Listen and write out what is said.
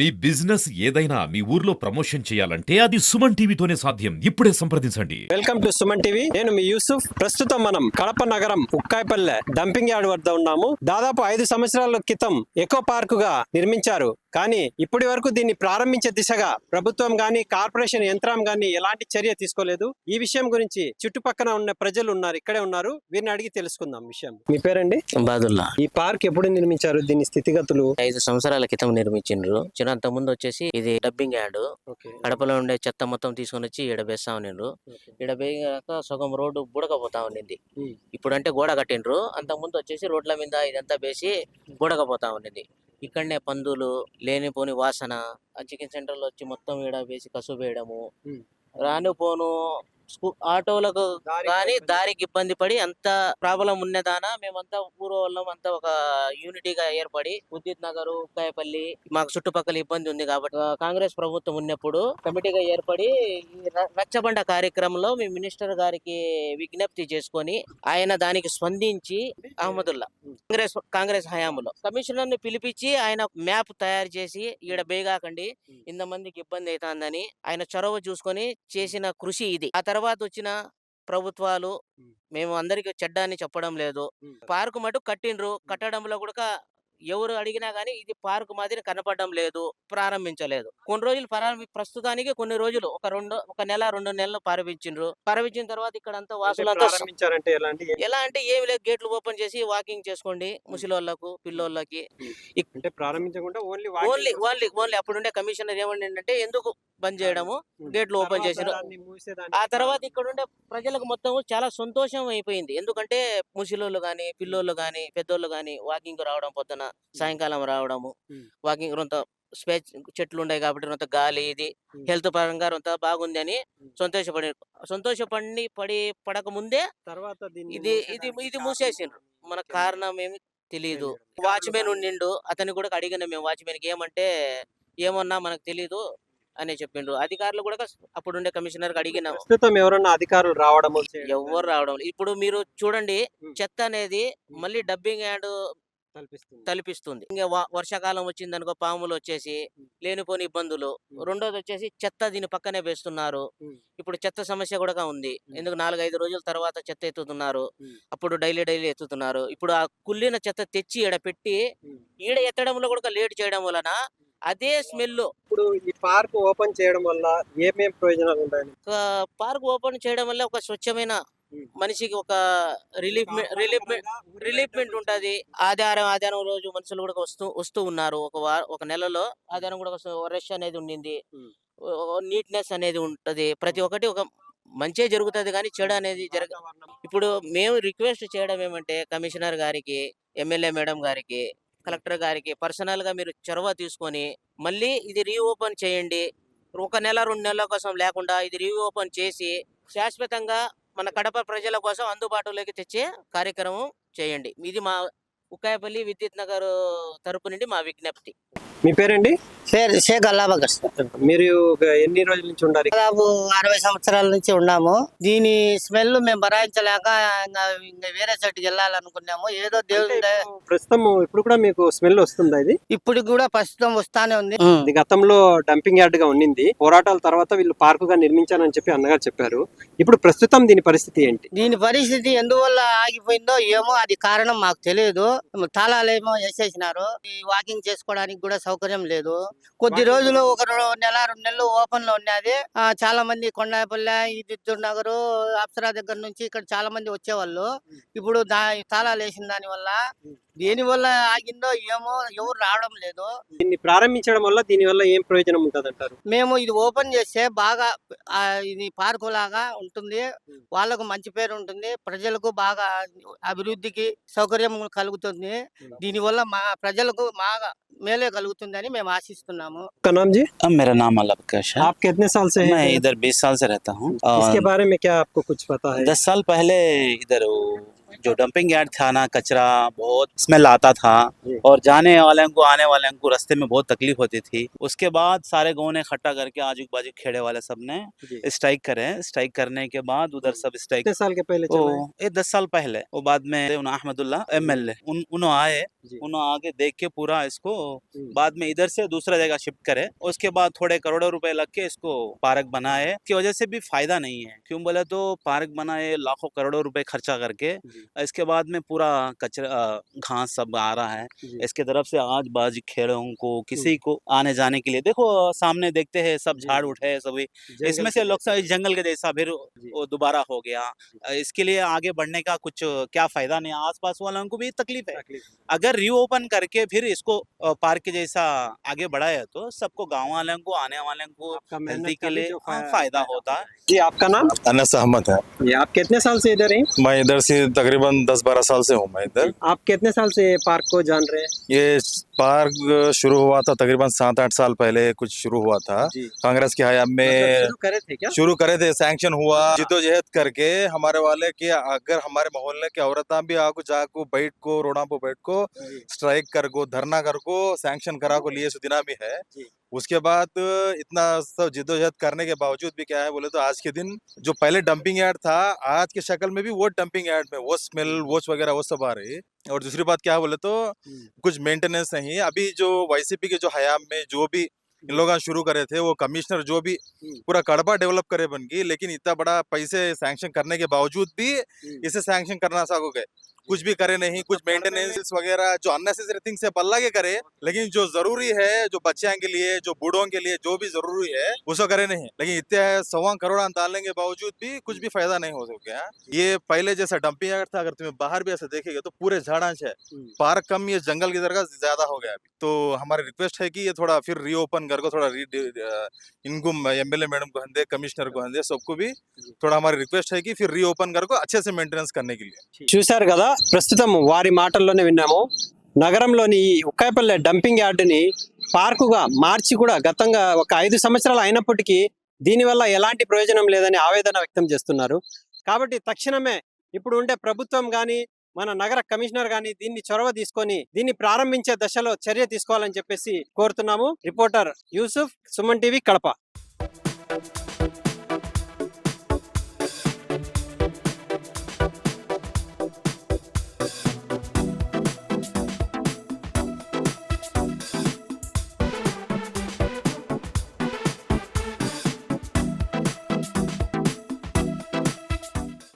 మీ business ఏదైనా మీ ఊర్లో promotion చేయాలంటే అది సుమన్ టీవీతోనే సాధ్యం. ఇప్పుడే సంప్రదించండి. Welcome to Suman TV. నేను మీ యూసుఫ్. ప్రస్తుతం మనం కడప నగరం ఉక్కాయపల్లె డంపింగ్ యార్డ్ వద్ద ఉన్నాము. దాదాపు ఐదు సంవత్సరాల క్రితం ఎకో పార్క్గా నిర్మించారు కానీ ఇప్పటి వరకు దీన్ని ప్రారంభించే దిశగా ప్రభుత్వం గాని కార్పొరేషన్ యంత్రం గాని ఎలాంటి చర్య తీసుకోలేదు. ఈ విషయం గురించి చుట్టుపక్కల ఉన్న ప్రజలు ఉన్నారు ఇక్కడే ఉన్నారు. వీరిని అడిగి తెలుసుకుందాం విషయం. మీ పేరండి? బాదుల్లా ఈ పార్క్ ఎప్పుడు నిర్మించారు? దీని స్థితిగతులు? ఐదు సంవత్సరాల క్రితం నిర్మించిండ్రు. చిన్నంత ముందు వచ్చేసి ఇది డబ్బింగ్ యార్డ్. కడపలో ఉండే చెత్త మొత్తం తీసుకొని వచ్చి ఈడ వేస్తా ఉండిండ్రు. ఈడ వేయక సగం రోడ్డు బుడకపోతా ఉండింది. ఉమ్. ఇప్పుడు అంటే గోడ కట్టిండ్రు. అంత ముందు వచ్చేసి రోడ్ల మీద ఇదంతా వేసి బుడకపోతా ఉండింది. ఇక్కడనే పందులు లేనిపోని వాసన ఆ చికెన్ సెంటర్లో వచ్చి మొత్తం ఈడ వేసి కసు వేయడము. రాను పోను ఆటోలకు కానీ. దారికి ఇబ్బంది పడి అంత ప్రాబ్లం ఉన్నదానా మేమంతా ఊరు వాళ్ళం అంతా ఒక యూనిటీగా ఏర్పడి ఉదిత్ నగర్ ఉక్కాయపల్లి మాకు చుట్టుపక్కల ఇబ్బంది ఉంది కాబట్టి కాంగ్రెస్ ప్రభుత్వం ఉన్నప్పుడు కమిటీగా ఏర్పడి రచ్చబండ కార్యక్రమంలో మేము మినిస్టర్ గారికి విజ్ఞప్తి చేసుకొని ఆయన దానికి స్పందించి అహ్మదుల్లా కాంగ్రెస్ కాంగ్రెస్ హయాంలో కమిషనర్ని పిలిపించి ఆయన మ్యాప్ తయారు చేసి ఈడ బేగాకండి ఇంతమందికి ఇబ్బంది అవుతుందని ఆయన చొరవ చూసుకొని చేసిన కృషి ఇది. ఆ తర్వాత వచ్చిన ప్రభుత్వాలు. మేము అందరికి చెడ్డ అని చెప్పడం లేదు. పార్కు మటు కట్టిండ్రు. కట్టడంలో కూడా ఎవరు అడిగినా గానీ ఇది పార్కు మాదిరి కనపడడం లేదు ప్రారంభించలేదు. కొన్ని రోజులు ప్రారంభి ప్రస్తుతానికి కొన్ని రోజులు ఒక రెండు ఒక నెల రెండు నెలలు ప్రారంభించిండ్రు ప్రారంభించిన తర్వాత ఇక్కడ అంతా అంటే వాసులంతా ఎలా అంటే ఏమి లేదు గేట్లు ఓపెన్ చేసి వాకింగ్ చేసుకోండి ముసలోళ్ళకు పిల్లోళ్ళకి. అంటే ప్రారంభించకుండా ఓన్లీ ఓన్లీ ఓన్లీ ఓన్లీ అప్పుడుండే కమిషనర్ ఏమంటే ఎందుకు బంద్ చేయడము? గేట్లు ఓపెన్ చేసిర్రు. ఆ తర్వాత ఇక్కడ ఉండే ప్రజలకు మొత్తం చాలా సంతోషం అయిపోయింది. ఎందుకంటే ముసలోళ్ళు గాని పిల్లోళ్ళు గాని పెద్దోళ్ళు గాని వాకింగ్ రావడం పొద్దున సాయంకాలం రావడము. వాకింగ్ రొంత స్పేస్ చెట్లు ఉన్నాయి కాబట్టి రొంత గాలి ఇది. హెల్త్ పరంగా రొంత బాగుంది అని. సంతోషపడి సంతోషపడి పడి పడక ముందే తర్వాత ఇది ఇది ఇది మూసేసిండ్రు మన తెలియదు. కారణం ఏమి తెలియదు తెలియదు. వాచ్మెన్ ఉండిండు అతన్ని కూడా అడిగిన మేము వాచ్మెన్కి ఏమంటే ఏమన్నా మనకు తెలీదు అని చెప్పిండ్రు అధికారులు కూడా అప్పుడు ఉండే కమిషనర్ అడిగినాం ప్రస్తుతం ఎవరన్నా అధికారులు చేయడము ఎవరు రావడం. ఇప్పుడు మీరు చూడండి. చెత్త అనేది. మళ్ళీ డబ్బింగ్ కల్పిస్తుంది. తలపిస్తుంది ఇంకా వర్షాకాలం వచ్చిందనుకో పాములు వచ్చేసి. లేనిపోని ఇబ్బందులు. రెండోది వచ్చేసి చెత్త దీని పక్కనే వేస్తున్నారు. ఇప్పుడు చెత్త సమస్య కూడా ఉంది. ఎందుకు నాలుగైదు రోజుల తర్వాత చెత్త ఎత్తుతున్నారు. అప్పుడు డైలీ డైలీ ఎత్తుతున్నారు ఇప్పుడు ఆ కుళ్ళిన చెత్త తెచ్చి ఈడ పెట్టి. ఈడ ఎత్తడంలో కూడా లేట్ చేయడం వలన అదే స్మెల్ ఇప్పుడు ఈ పార్క్ ఓపెన్ చేయడం వల్ల ఏమేం ప్రయోజనాలు ఉంటాయి పార్క్ ఓపెన్ చేయడం వల్ల ఒక స్వచ్ఛమైన. మనిషికి ఒక రిలీఫ్ రిలీఫ్ రిలీఫ్మెంట్ ఉంటది. ఆధారం ఆధారం రోజు మనుషులు కూడా వస్తూ వస్తూ ఉన్నారు. ఒక వార ఒక నెలలో ఆధారం కూడా వస్తూ రష్ అనేది ఉండింది. నీట్నెస్ అనేది ఉంటది. ప్రతి ఒక్కటి ఒక మంచి జరుగుతది కానీ చెడు అనేది జరగ ఇప్పుడు మేము రిక్వెస్ట్ చేయడం ఏమంటే కమిషనర్ గారికి ఎమ్మెల్యే మేడం గారికి కలెక్టర్ గారికి పర్సనల్గా మీరు చొరవ తీసుకొని మళ్ళీ ఇది రీఓపెన్ చేయండి. ఒక నెల రెండు నెలల కోసం లేకుండా ఇది రీఓపెన్ చేసి శాశ్వతంగా మన కడప ప్రజల కోసం అందుబాటులోకి తెచ్చే కార్యక్రమం చేయండి. ఇది మా ఉక్కాయపల్లి విద్యుత్ నగర్ తరపు నుండి మా విజ్ఞప్తి. మీ పేరండి? పేరు షేక్ అల్లాబకర్ మీరు ఎన్ని రోజుల నుంచి ఉండాలి దాదాపు అరవై సంవత్సరాల నుంచి ఉన్నాము. దీని స్మెల్ మేము భరాయించలేక ఇంకా వేరే చోటుకి వెళ్ళాలనుకున్నాము. ఏదో దేవుడి ప్రస్తుతం ఇప్పుడు కూడా మీకు స్మెల్ వస్తుందా ఇది? ఇప్పుడు కూడా ప్రస్తుతం వస్తానే ఉంది. ఇది గతంలో డంపింగ్ యార్డ్గా ఉండింది పోరాటాల తర్వాత వీళ్ళు పార్క్గా నిర్మించారని చెప్పి అన్నగారు చెప్పారు. ఇప్పుడు ప్రస్తుతం దీని పరిస్థితి ఏంటి? దీని పరిస్థితి ఎందువల్ల ఆగిపోయిందో ఏమో అది కారణం మాకు తెలియదు. తాళాలేమో వేసేసినారు. ఈ వాకింగ్ చేసుకోవడానికి కూడా సౌకర్యం లేదు. కొద్ది రోజులు ఒక నెల రెండు నెలలు ఓపెన్లో ఉన్నది. ఆ, చాలా మంది కొండాపల్లె ఈ దిద్దూరు నగరు అప్సరా దగ్గర నుంచి ఇక్కడ చాలా మంది వచ్చేవాళ్ళు. ఇప్పుడు దా తాళాలు వేసిన దాని వల్ల దేని వల్ల ఆగిందో ఏమో ఎవరు రావడం లేదు దీన్ని ప్రారంభించడం వల్ల దీని వల్ల ఏం ప్రయోజనం ఉంటది అంటారు మేము ఇది ఓపెన్ చేస్తే బాగా ఆ, ఇది పార్కు లాగా ఉంటుంది వాళ్ళకు మంచి పేరు ఉంటుంది ప్రజలకు బాగా అభివృద్ధికి సౌకర్యం కలుగుతుంది దీనివల్ల మా ప్రజలకు బాగా మేలే కలుగుతుందని మేము ఆశిస్తున్నాము का नाम जी अब मेरा नाम अलबकश है आप कितने साल से मैं हैं इधर बीस साल से रहता हूँ इसके और बारे में क्या आपको कुछ पता है दस साल पहले इधर वो जो डंपिंग यार्ड था ना कचरा बहुत स्मेल आता था और जाने वाले को आने वाले को रास्ते में बहुत तकलीफ़ होती थी। उसके बाद सारे गाँव ने इकट्ठा करके आजू बाजू खेड़े वाले सबने स्ट्राइक करे। स्ट्राइक करने के बाद उधर सब स्ट्राइक कितने साल के पहले ये दस साल पहले। वो बाद में अहमदुल्ला एम एल उन उन्होंने आए। उन्होंने आके देख के पूरा इसको। बाद में इधर से दूसरा जगह शिफ्ट करे। उसके बाद थोड़े करोड़ों रुपए लग के इसको पार्क बनाए की वजह से भी फ़ायदा नहीं है। क्यों बोले तो पार्क बनाए लाखों करोड़ों रुपए खर्चा करके। इसके बाद में पूरा कचरा घास सब आ रहा है। इसके तरफ़ से आज बाज खेड़ों को किसी को आने जाने के लिए। देखो सामने देखते हैं सब झाड़। उठे सभी। जंगल इसमें से लोग। जंगल के जैसा फिर वो दोबारा हो गया। इसके लिए आगे बढ़ने का कुछ क्या फ़ायदा नहीं। आसपास वालों को भी तकलीफ़ है। अगर रीओपन करके फिर इसको पार्क के जैसा आगे बढ़ाया तो सबको गाँव वालों को आने वालों को हेल्दी के लिए हाँ, फा- फ़ायदा होता है। जी आपका नाम? अनस अहमद है। आप कितने साल से इधर हैं? मैं इधर से तकरीबन दस बारह साल से हूँ मैं इधर। आप कितने साल से पार्क को जान रहे हैं? ये पार्क शुरू हुआ था तकरीबन सात आठ साल पहले कुछ शुरू हुआ था। कांग्रेस के हयाम मतलब में शुरू करे थे क्या? शुरू करे थे सैंक्शन हुआ। जिदोजहद करके हमारे वाले कि अगर हमारे मोहल्ले के औरतां भी आको जाको बैठ को रोडा पे बैठ को स्ट्राइक कर को धरना कर को सैंक्शन करा को लिए सुदिना भी है। उसके बाद इतना सब जिदोजहद करने के बावजूद भी क्या है बोले तो आज के दिन जो पहले डंपिंग यार्ड था आज के शक्ल में भी वो डंपिंग यार्ड में वो स्मेल वोच वगैरह वो सब आ रही। और दूसरी बात क्या है बोले तो। कुछ मेंटेनेंस नहीं अभी जो वाईसीपी के जो हयाम में जो भी इन लोग शुरू करे थे वो कमिश्नर जो भी। पूरा कड़बा डेवलप करे बन गई लेकिन इतना बड़ा पैसे सैंक्शन करने के बावजूद भी। इसे सैंक्शन करना सको गए कुछ भी करे नहीं कुछ मेंटेनेंस वगैरह जो अननेसेसरी थिंग्स है पल्ला के करे लेकिन जो जरूरी है जो बच्चों के लिए जो बूढ़ों के लिए जो भी जरूरी है उसको करे नहीं लेकिन इतने सवा करोड़ डालने के बावजूद भी कुछ भी फायदा नहीं हो सके हाँ। ये पहले जैसा डंपिंग यार्ड था अगर तुम्हें बाहर भी ऐसे देखेगा तो पूरे झाड़ांच है हम्म। पार्क कम ये जंगल की तरह ज्यादा हो गया अभी तो हमारी रिक्वेस्ट है कि ये थोड़ा फिर रीओपन कर को थोड़ा री इनको एमएलए मैडम को हंदे कमिश्नर को हंदे सबको भी थोड़ा हमारी रिक्वेस्ट है कि फिर रीओपन कर को अच्छे से मेंटेनेंस करने के लिए చూశారు కదా ప్రస్తుతం వారి మాటల్లోనే విన్నాము. నగరంలోని ఈ ఉక్కాయపల్లె డంపింగ్ యార్డుని పార్కుగా మార్చి కూడా గతంగా ఒక ఐదు సంవత్సరాలు అయినప్పటికీ దీనివల్ల ఎలాంటి ప్రయోజనం లేదని ఆవేదన వ్యక్తం చేస్తున్నారు. కాబట్టి తక్షణమే ఇప్పుడు ఉండే ప్రభుత్వం కానీ మన నగర కమిషనర్ గాని దీన్ని చొరవ తీసుకొని దీన్ని ప్రారంభించే దశలో చర్య తీసుకోవాలని చెప్పేసి కోరుతున్నాము. Reporter Yusuf Suman TV Kadapa.